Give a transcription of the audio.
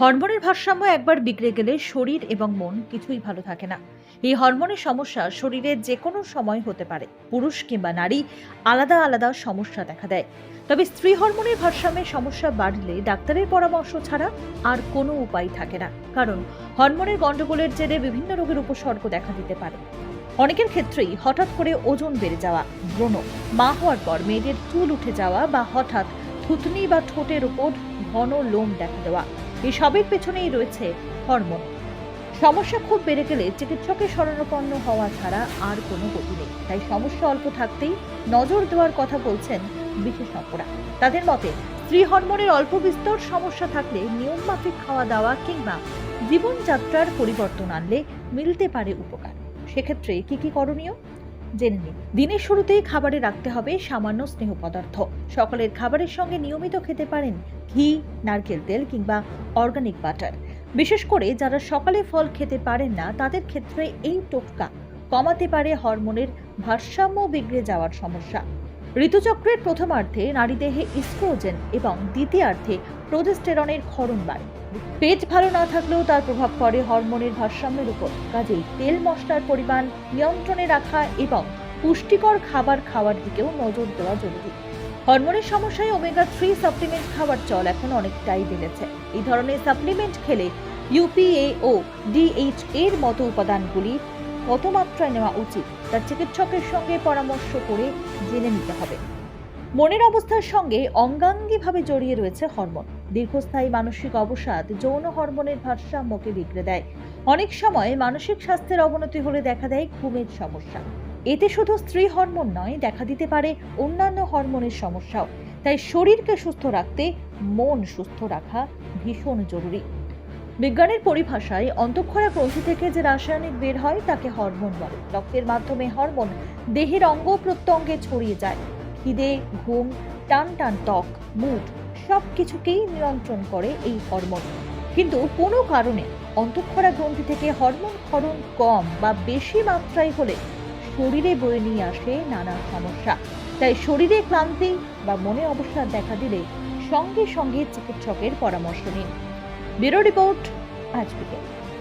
হরমোনের ভারসাম্য একবার বিগড়ে গেলে শরীর এবং মন কিছুই ভালো থাকে না। এই হরমোনের সমস্যা শরীরের যে কোনো সময় হতে পারে। পুরুষ কিংবা নারী আলাদা আলাদা সমস্যা দেখা দেয়। তবে স্ত্রী হরমোনের ভারসাম্যের সমস্যা বাড়লে ডাক্তারের পরামর্শ ছাড়া আর কোনো উপায় থাকে না। কারণ হরমোনের গণ্ডগোলের জেরে বিভিন্ন রোগের উপসর্গ দেখা দিতে পারে। অনেকের ক্ষেত্রেই হঠাৎ করে ওজন বেড়ে যাওয়া, ব্রণ, মা হওয়ার পর মেয়েদের চুল উঠে যাওয়া বা হঠাৎ থুতনি বা ঠোঁটের উপর ঘন লোম দেখা দেওয়া এসবের পেছনেই রয়েছে হরমোন। সমস্যা খুব বেড়ে গেলে চিকিৎসকের শরণাপন্ন হওয়া ছাড়া আর কোনো গতি নেই। তাই সমস্যা অল্প থাকতেই নজর দেওয়ার কথা বলছেন বিশেষজ্ঞরা। তাদের মতে, স্ত্রী হরমোনের অল্প বিস্তর সমস্যা থাকলে নিয়ম মাফিক খাওয়া দাওয়া কিংবা জীবনযাত্রার পরিবর্তন আনলে মিলতে পারে উপকার। সেক্ষেত্রে কি কি করণীয়? জেনে নিন, দিনের শুরুতেই খাবারে রাখতে হবে সামান্য স্নেহ পদার্থ। সকালের খাবারের সঙ্গে নিয়মিত খেতে পারেন ঘি, নারকেল তেল কিংবা অর্গানিক বাটার। বিশেষ করে যারা সকালে ফল খেতে পারেন না, তাদের ক্ষেত্রে এই টোটকা কমাতে পারে হরমোনের ভারসাম্য বিগড়ে যাওয়ার সমস্যা। ঋতুচক্রের প্রথমার্ধে নারীদেহে ইস্ট্রোজেন এবং দ্বিতীয়ার্ধে প্রোজেস্টেরনের ক্ষরণ বাড়ে। পেট ভালো না থাকলেও তার প্রভাব পড়ে হরমোনের ভারসাম্যের উপর। কাজেই তেল মশলার পরিমাণ নিয়ন্ত্রণে রাখা এবং পুষ্টিকর খাবার খাওয়ার দিকেও নজর দেওয়া জরুরি। হরমোনের সমস্যায় ওমেগা থ্রি সাপ্লিমেন্ট খাওয়ার চল এখন অনেকটাই বেড়েছে। এই ধরনের সাপ্লিমেন্ট খেলে ইউপিএ ও ডিএইচ এর মতো উপাদানগুলি কত মাত্রায় নেওয়া উচিত তার চিকিৎসকের সঙ্গে পরামর্শ করে জেনে নিতে হবে। মনের অবস্থার সঙ্গে অঙ্গাঙ্গিভাবে জড়িয়ে রয়েছে হরমোন। দীর্ঘস্থায়ী মানসিক অবসাদ যৌন হরমোনের ভারসাম্যকে বিগড়ে দেয়। অনেক সময় মানসিক স্বাস্থ্যের অবনতি হলে দেখা দেয় ঘুমের সমস্যা। এতে শুধু স্ত্রী হরমোন নয়, দেখা দিতে পারে অন্যান্য হরমোনের সমস্যাও। তাই শরীরকে সুস্থ রাখতে মন সুস্থ রাখা ভীষণ জরুরি। বিজ্ঞানের পরিভাষায় অন্তঃক্ষরা গ্রন্থি থেকে যে রাসায়নিক বের হয়, তাকে হরমোন বলে। রক্তের মাধ্যমে হরমোন দেহের অঙ্গ প্রত্যঙ্গে ছড়িয়ে যায়। খিদে, ঘুম টান টান ত্বক, মুড সব কিছুকেই নিয়ন্ত্রণ করে এই হরমোন। কিন্তু কোনো কারণে অন্তঃক্ষরা গ্রন্থি থেকে হরমোন ক্ষরণ কম বা বেশি মাত্রায় হলে শরীরে বয়ে নিয়ে আসে নানা সমস্যা। তাই শরীরে ক্লান্তি বা মনে অবসাদ দেখা দিলে সঙ্গে সঙ্গে চিকিৎসকের পরামর্শ নিন। ব্যুরো রিপোর্ট, আজ বিকেল।